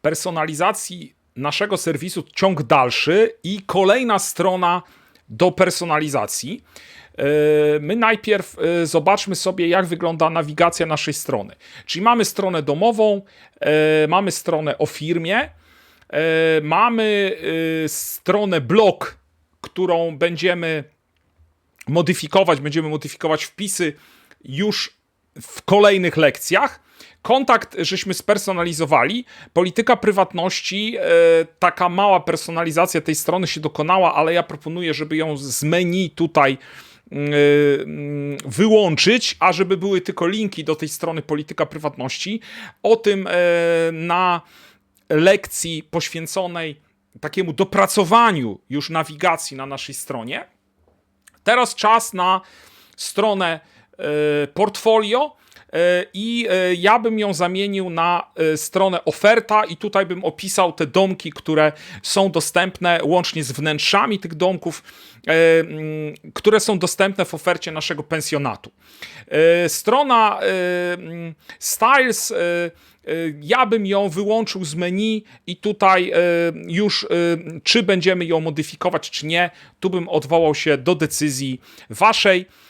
personalizacji naszego serwisu ciąg dalszy i kolejna strona do personalizacji. E, My najpierw e, zobaczmy sobie, jak wygląda nawigacja naszej strony. Czyli mamy stronę domową, e, mamy stronę o firmie, mamy stronę blog, którą będziemy modyfikować, będziemy modyfikować wpisy już w kolejnych lekcjach. Kontakt żeśmy spersonalizowali. Polityka prywatności, e, taka mała personalizacja tej strony się dokonała, ale ja proponuję, żeby ją z menu tutaj mm, mm, wyłączyć, a żeby były tylko linki do tej strony polityka prywatności. O tym e, na lekcji poświęconej takiemu dopracowaniu już nawigacji na naszej stronie. Teraz czas na stronę e, portfolio e, i e, ja bym ją zamienił na e, stronę oferta i tutaj bym opisał te domki, które są dostępne łącznie z wnętrzami tych domków, e, mm, które są dostępne w ofercie naszego pensjonatu. E, Strona e, mm, Styles e, e, ja bym ją wyłączył z menu i tutaj e, już e, czy będziemy ją modyfikować, czy nie, tu bym odwołał się do decyzji waszej e,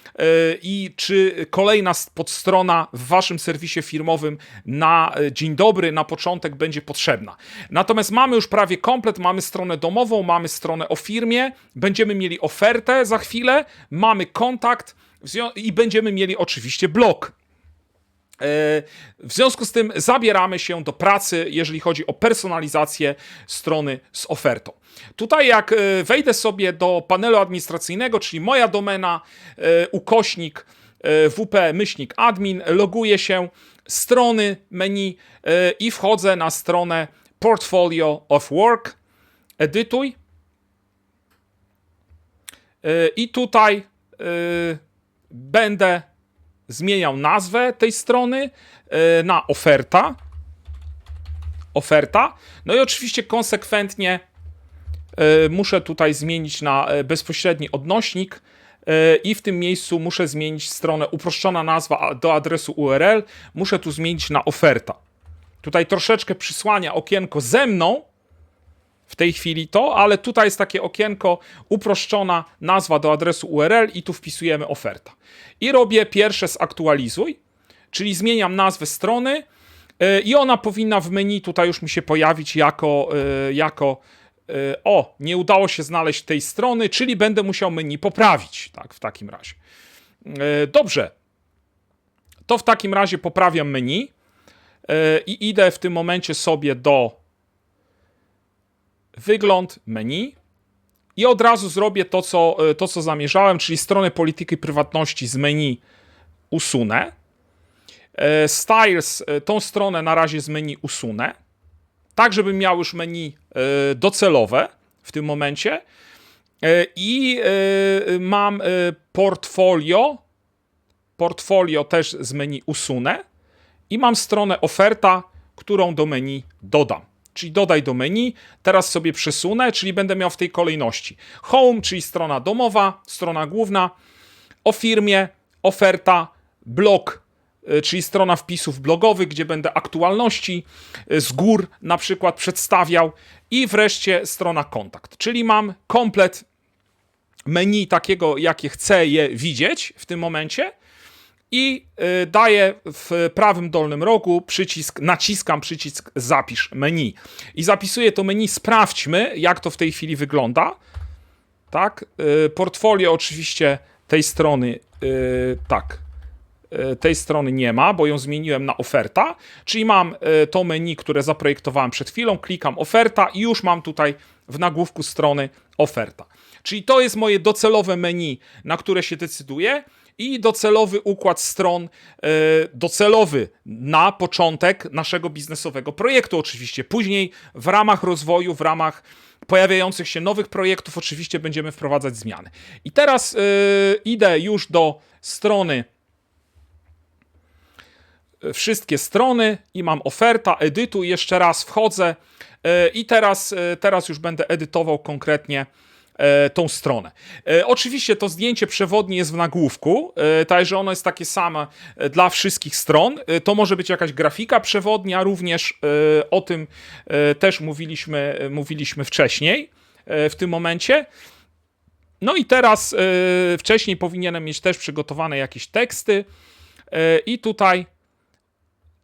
i czy kolejna podstrona w waszym serwisie firmowym na e, dzień dobry, na początek będzie potrzebna. Natomiast mamy już prawie komplet, mamy stronę domową, mamy stronę o firmie, będziemy mieli ofertę za chwilę, mamy kontakt i będziemy mieli oczywiście blog. E, W związku z tym zabieramy się do pracy, jeżeli chodzi o personalizację strony z ofertą. Tutaj, jak e, wejdę sobie do panelu administracyjnego, czyli moja domena, e, ukośnik WP myślnik admin, loguję się strony menu i wchodzę na stronę Portfolio of Work. Edytuj. I tutaj będę zmieniał nazwę tej strony e, na oferta. Oferta. No i oczywiście konsekwentnie e, muszę tutaj zmienić na e, bezpośredni odnośnik i w tym miejscu muszę zmienić stronę uproszczona nazwa do adresu URL. Muszę tu zmienić na oferta. Tutaj troszeczkę przysłania okienko ze mną, w tej chwili to, ale tutaj jest takie okienko uproszczona nazwa do adresu URL i tu wpisujemy oferta. I robię pierwsze zaktualizuj, czyli zmieniam nazwę strony yy, i ona powinna w menu tutaj już mi się pojawić jako, yy, jako yy, o, nie udało się znaleźć tej strony, czyli będę musiał menu poprawić, tak, w takim razie. Dobrze, to w takim razie poprawiam menu i idę w tym momencie sobie do wygląd menu i od razu zrobię to co, e, to, co zamierzałem, czyli stronę polityki prywatności z menu usunę. E, Styles, e, tą stronę na razie z menu usunę, tak żebym miał już menu docelowe w tym momencie. I mam portfolio, portfolio też z menu usunę i mam stronę oferta, którą do menu dodam. Czyli dodaj do menu, teraz sobie przesunę, czyli będę miał w tej kolejności. Home, czyli strona domowa, strona główna, o firmie, oferta, blog, y, czyli strona wpisów blogowych, gdzie będę aktualności y, z gór na przykład przedstawiał i wreszcie strona kontakt. Czyli mam komplet menu takiego, jakie chcę je widzieć w tym momencie i y, daję w prawym dolnym rogu przycisk, naciskam przycisk zapisz menu. I zapisuję to menu, sprawdźmy jak to w tej chwili wygląda. Tak, y, portfolio oczywiście tej strony, y, tak, tej strony nie ma, bo ją zmieniłem na oferta, czyli mam to menu, które zaprojektowałem przed chwilą, klikam oferta i już mam tutaj w nagłówku strony oferta. Czyli to jest moje docelowe menu, na które się decyduję i docelowy układ stron, e, docelowy na początek naszego biznesowego projektu, oczywiście. Później w ramach rozwoju, w ramach pojawiających się nowych projektów, oczywiście będziemy wprowadzać zmiany. I teraz e, idę już do strony e, wszystkie strony i mam oferta, edytuj, jeszcze raz wchodzę i teraz, e, teraz już będę edytował konkretnie e, tą stronę. E, oczywiście to zdjęcie przewodnie jest w nagłówku, e, także ono jest takie same e, dla wszystkich stron. E, to może być jakaś grafika przewodnia, również e, o tym e, też mówiliśmy, e, mówiliśmy wcześniej e, w tym momencie. No i teraz e, wcześniej powinienem mieć też przygotowane jakieś teksty e, i tutaj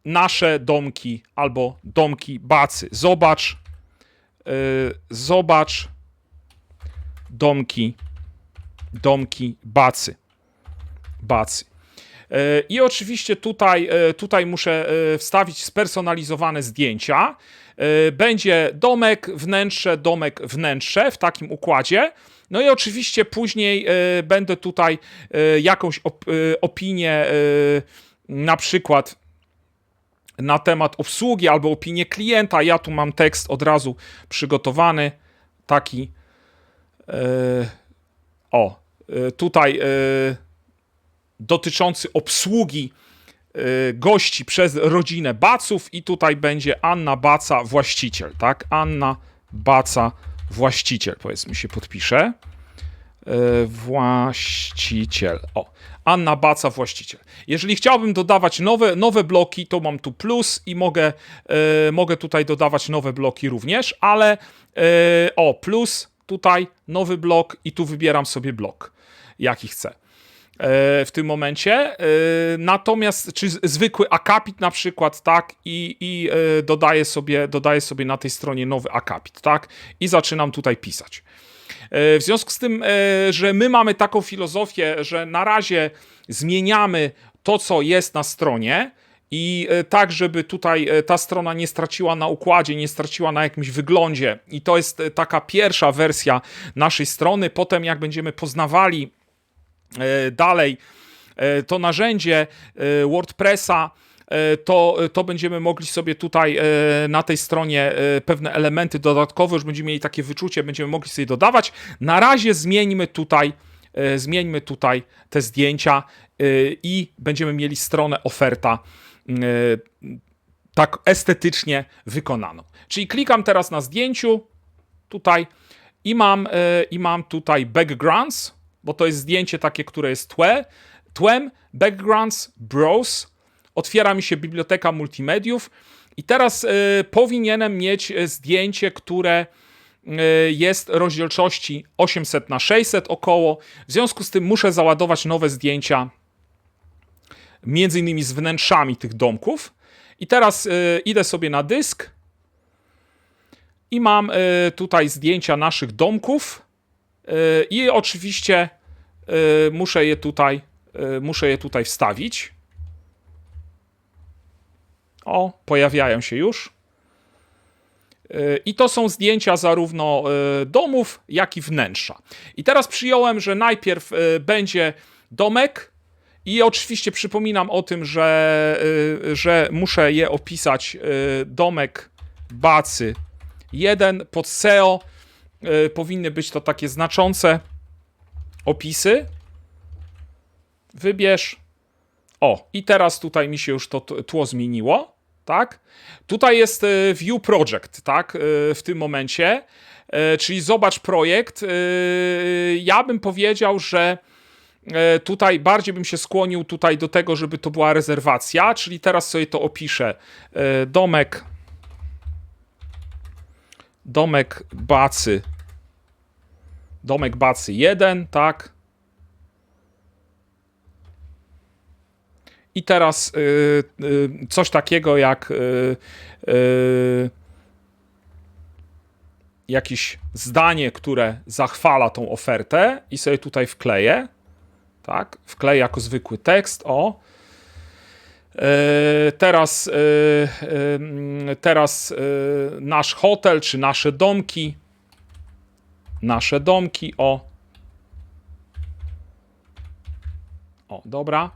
nasze domki albo domki bacy. Zobacz, e, zobacz domki, domki bacy. Bacy. E, I oczywiście tutaj, e, tutaj muszę e, wstawić spersonalizowane zdjęcia. Będzie domek, wnętrze, domek, wnętrze w takim układzie. No i oczywiście później będę tutaj jakąś op- opinię, na przykład na temat obsługi albo opinię klienta. Ja tu mam tekst od razu przygotowany, taki. e, o, e, tutaj e, dotyczący obsługi gości przez rodzinę Baców i tutaj będzie Anna Baca, właściciel, tak? Anna Baca, właściciel, powiedzmy się podpisze. E, Właściciel. O, Anna Baca, właściciel. Jeżeli chciałbym dodawać nowe, nowe bloki, to mam tu plus i mogę, e, mogę tutaj dodawać nowe bloki również, ale e, o, plus tutaj nowy blok i tu wybieram sobie blok, jaki chcę w tym momencie. E, Natomiast, czy zwykły akapit na przykład, tak, i, i e, dodaję, sobie, dodaję sobie na tej stronie nowy akapit, tak, i zaczynam tutaj pisać. E, W związku z tym, e, że my mamy taką filozofię, że na razie zmieniamy to, co jest na stronie, i e, tak, żeby tutaj e, ta strona nie straciła na układzie, nie straciła na jakimś wyglądzie. I to jest e, taka pierwsza wersja naszej strony. Potem, jak będziemy poznawali e, dalej e, to narzędzie e, WordPressa, e, to, to będziemy mogli sobie tutaj e, na tej stronie e, pewne elementy dodatkowe, już będziemy mieli takie wyczucie, będziemy mogli sobie dodawać. Na razie zmieńmy tutaj, e, zmieńmy tutaj te zdjęcia e, i będziemy mieli stronę oferta e, tak estetycznie wykonaną. Czyli klikam teraz na zdjęciu tutaj i mam, e, i mam tutaj backgrounds, bo to jest zdjęcie takie, które jest tłe, tłem, backgrounds, browse, otwiera mi się biblioteka multimediów i teraz e, powinienem mieć e, zdjęcie, które e, jest rozdzielczości 800 na 600 około. W związku z tym muszę załadować nowe zdjęcia między innymi z wnętrzami tych domków. I teraz e, idę sobie na dysk i mam e, tutaj zdjęcia naszych domków i oczywiście e, muszę je tutaj e, muszę je tutaj wstawić. O, pojawiają się już. I to są zdjęcia zarówno domów, jak i wnętrza. I teraz przyjąłem, że najpierw będzie domek, i oczywiście przypominam o tym, że, y, że muszę je opisać. y, Domek Bacy 1 pod SEO. Y, Powinny być to takie znaczące opisy. Wybierz. O, i teraz tutaj mi się już to tło zmieniło, tak? Tutaj jest y, View Project, tak? y, W tym momencie. Czyli zobacz projekt. Ja bym powiedział, że E, tutaj bardziej bym się skłonił tutaj do tego, żeby to była rezerwacja, czyli teraz sobie to opiszę. E, Domek Domek Bacy Domek Bacy 1, tak? I teraz y, y, coś takiego jak y, y, jakieś zdanie, które zachwala tą ofertę i sobie tutaj wkleję tak? Wkleję jako zwykły tekst. O. Teraz, teraz nasz hotel, czy nasze domki. Nasze domki, o. O, dobra.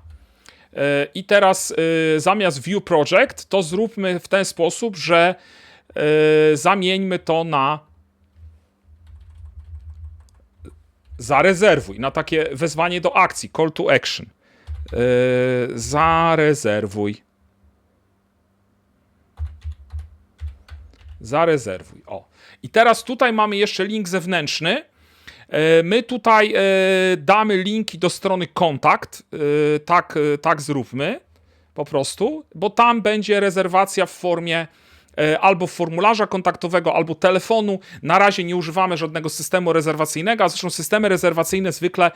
E, I teraz e, zamiast View Project, to zróbmy w ten sposób, że e, zamieńmy to na zarezerwuj, na takie wezwanie do akcji, call to action. Zarezerwuj. Zarezerwuj. O. I teraz tutaj mamy jeszcze link zewnętrzny, E, My tutaj e, damy linki do strony kontakt. E, Tak, tak zróbmy po prostu, bo tam będzie rezerwacja w formie albo formularza kontaktowego, albo telefonu. Na razie nie używamy żadnego systemu rezerwacyjnego, a zresztą systemy rezerwacyjne zwykle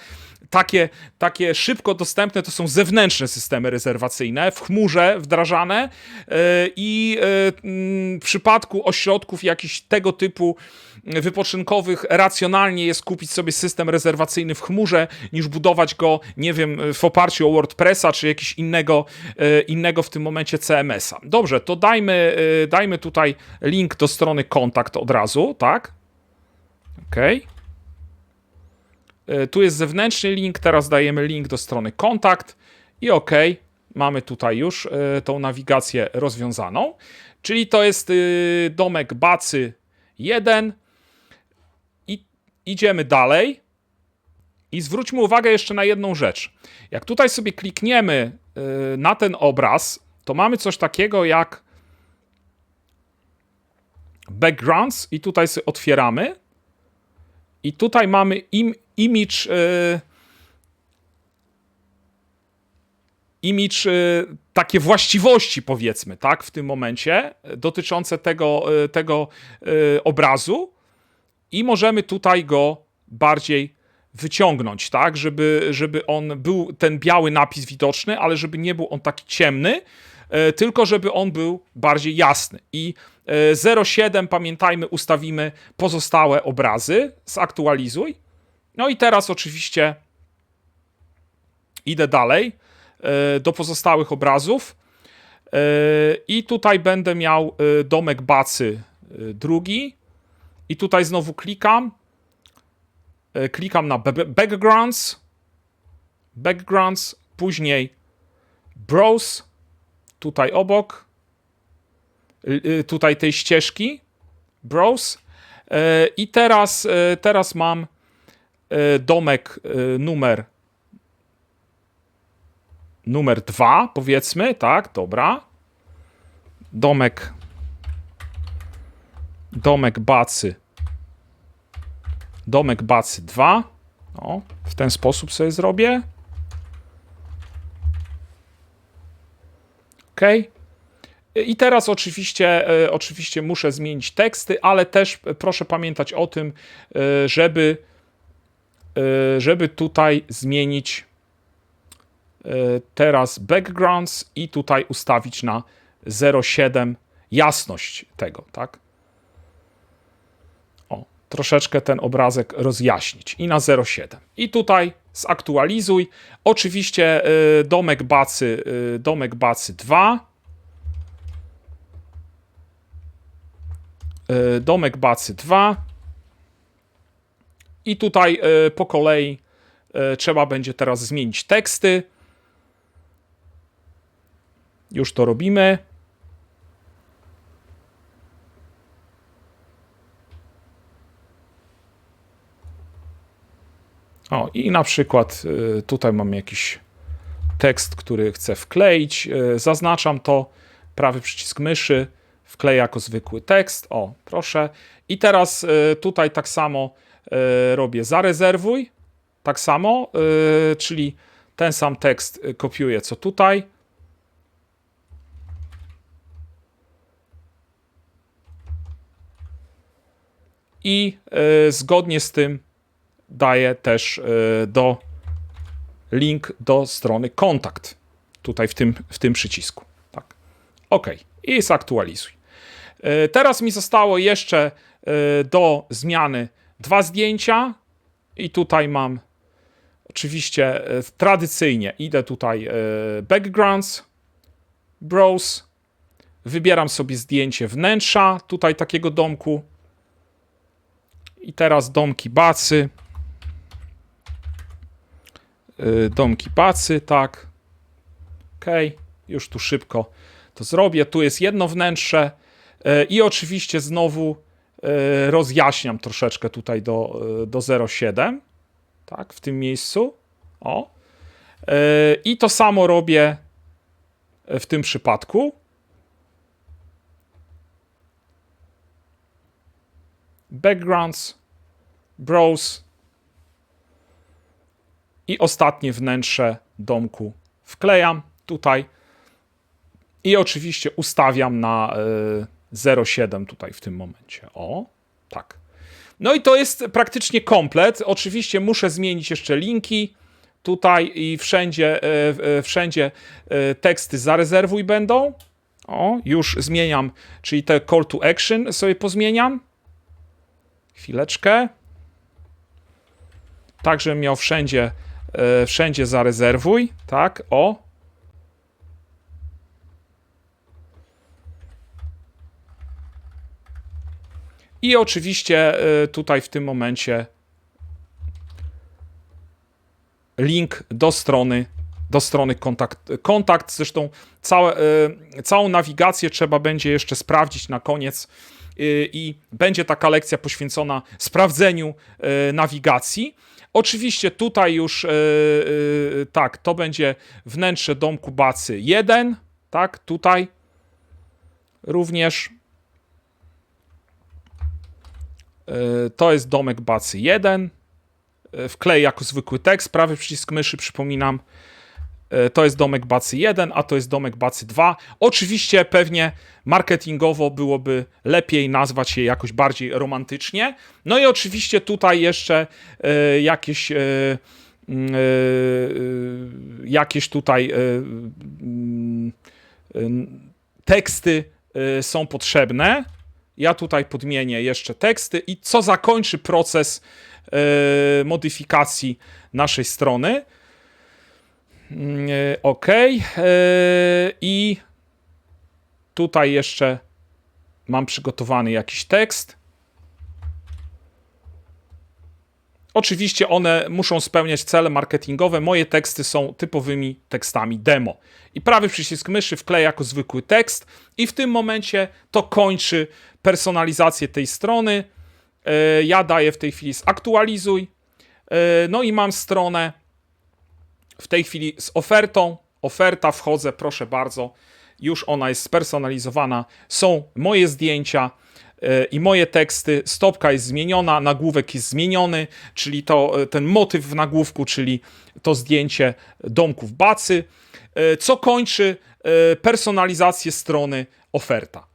takie, takie szybko dostępne to są zewnętrzne systemy rezerwacyjne, w chmurze wdrażane e, i e, mm, w przypadku ośrodków jakichś tego typu wypoczynkowych racjonalnie jest kupić sobie system rezerwacyjny w chmurze, niż budować go, nie wiem, w oparciu o WordPressa czy jakiegoś innego, e, innego w tym momencie CMS-a. Dobrze, to dajmy, dajmy tutaj link do strony kontakt od razu, tak? Okej. E, Tu jest zewnętrzny link, teraz dajemy link do strony kontakt i OK, mamy tutaj już e, tą nawigację rozwiązaną. Czyli to jest y, domek Bacy 1 i idziemy dalej. I zwróćmy uwagę jeszcze na jedną rzecz. Jak tutaj sobie klikniemy y, na ten obraz, to mamy coś takiego jak backgrounds i tutaj sobie otwieramy. I tutaj mamy im, image y, image y, takie właściwości powiedzmy, tak, w tym momencie dotyczące tego, y, tego obrazu i możemy tutaj go bardziej wyciągnąć, tak, żeby, żeby on był ten biały napis widoczny, ale żeby nie był on taki ciemny, tylko żeby on był bardziej jasny. I y, 0,7 pamiętajmy, ustawimy pozostałe obrazy, zaktualizuj. No i teraz oczywiście idę dalej e, do pozostałych obrazów. E, I tutaj będę miał e, domek Bacy drugi. I tutaj znowu klikam. Klikam na backgrounds. Backgrounds, później browse. Tutaj obok. Tutaj tej ścieżki. Browse. I teraz, teraz mam domek e, numer numer dwa, powiedzmy, tak, dobra. Domek domek Bacy domek Bacy 2. O, w ten sposób sobie zrobię. OK. I teraz oczywiście, e, oczywiście muszę zmienić teksty, ale też proszę pamiętać o tym, e, żeby, e, żeby tutaj zmienić e, teraz backgrounds i tutaj ustawić na 0,7 jasność tego, tak? O, troszeczkę ten obrazek rozjaśnić i na 0,7. I tutaj zaktualizuj. Oczywiście e, domek Bacy, e, domek Bacy 2. E, Domek Bacy 2. I tutaj e, po kolei e, trzeba będzie teraz zmienić teksty. Już to robimy. O, i na przykład y, tutaj mam jakiś tekst, który chcę wkleić. Zaznaczam to, prawy przycisk myszy, wkleję jako zwykły tekst. O, proszę. I teraz tutaj tak samo robię zarezerwuj. Tak samo, y, czyli ten sam tekst y, kopiuję co tutaj. I zgodnie z tym daję też do link do strony kontakt. Tutaj w tym, w tym przycisku. Tak. OK. I zaktualizuj. Teraz mi zostało jeszcze do zmiany dwa zdjęcia. I tutaj mam oczywiście y, tradycyjnie idę tutaj y, backgrounds, browse, wybieram sobie zdjęcie wnętrza tutaj takiego domku. I teraz domki bacy. Y, domki bacy, tak. Ok, już tu szybko to zrobię. Tu jest jedno wnętrze i oczywiście znowu rozjaśniam troszeczkę tutaj do, y, do 0,7. Tak, w tym miejscu. O. Y, I to samo robię w tym przypadku. Backgrounds, browse, I ostatnie wnętrze domku wklejam tutaj. I oczywiście ustawiam na y, 0,7 tutaj w tym momencie. O, tak. No i to jest praktycznie komplet. Oczywiście muszę zmienić jeszcze linki tutaj i wszędzie, e, e, wszędzie e, teksty zarezerwuj będą. O, już zmieniam, czyli te call to action sobie pozmieniam. Chwileczkę. Także miał wszędzie, wszędzie zarezerwuj, tak, o. I oczywiście e, tutaj w tym momencie link do strony, do strony kontakt. Kontakt, zresztą całe, e, całą nawigację trzeba będzie jeszcze sprawdzić na koniec e, i będzie taka lekcja poświęcona sprawdzeniu nawigacji. Oczywiście tutaj już tak, to będzie wnętrze domku Bacy 1, tak, tutaj również E, To jest domek Bacy 1. E, Wklej jako zwykły tekst, prawy przycisk myszy, przypominam. E, To jest domek Bacy 1, a to jest domek Bacy 2. Oczywiście pewnie marketingowo byłoby lepiej nazwać je jakoś bardziej romantycznie. No i oczywiście tutaj jeszcze e, jakieś e, mm, e, e, jakieś tutaj e, mm, e, teksty e, są potrzebne. Ja tutaj podmienię jeszcze teksty i co zakończy proces e, modyfikacji naszej strony. E, OK. E, I tutaj jeszcze mam przygotowany jakiś tekst. Oczywiście one muszą spełniać cele marketingowe. Moje teksty są typowymi tekstami demo. I prawy przycisk myszy wkleję jako zwykły tekst, i w tym momencie to kończy personalizację tej strony. E, Ja daję w tej chwili zaktualizuj. E, No i mam stronę w tej chwili z ofertą. Oferta, wchodzę, proszę bardzo. Już ona jest spersonalizowana. Są moje zdjęcia i moje teksty. Stopka jest zmieniona, nagłówek jest zmieniony, czyli to e, ten motyw w nagłówku, czyli to zdjęcie domków Bacy, e, co kończy e, personalizację strony oferta.